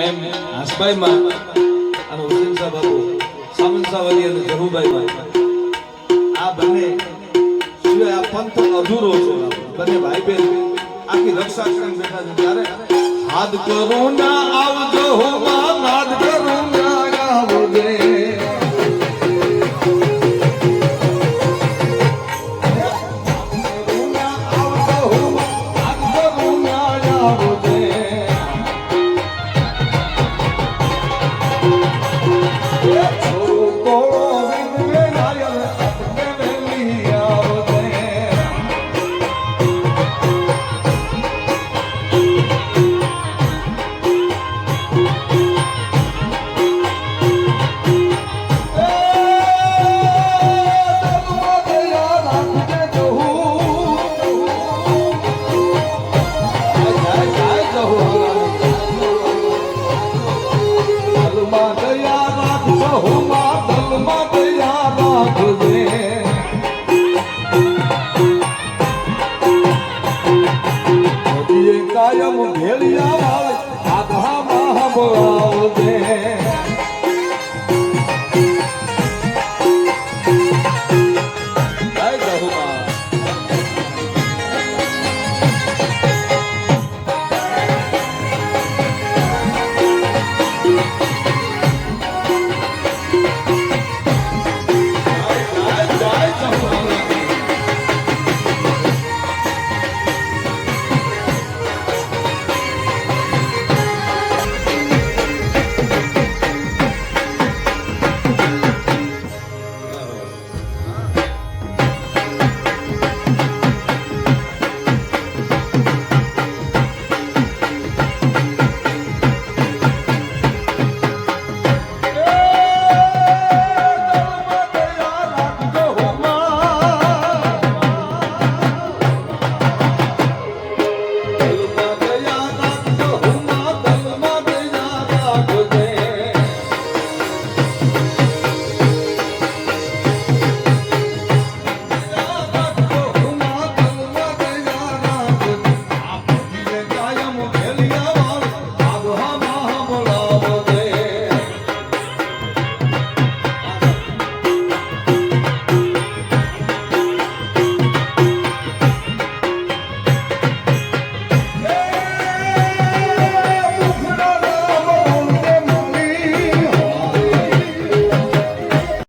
એમ હાસભાઈમાં અને હુસેન સાહેબ બાબુ સામંત સાવલી વલી અને જહુભાઈમાં આ બંને સિવાય આ પંથ અધૂરો છે. બંને ભાઈ બહેન આખી રક્ષા કરીને બેઠા છે. ત્યારે હાથ કરું ના આવજો હો કાયમ ભેળિયા વાળે આધામાં હંભળાવજે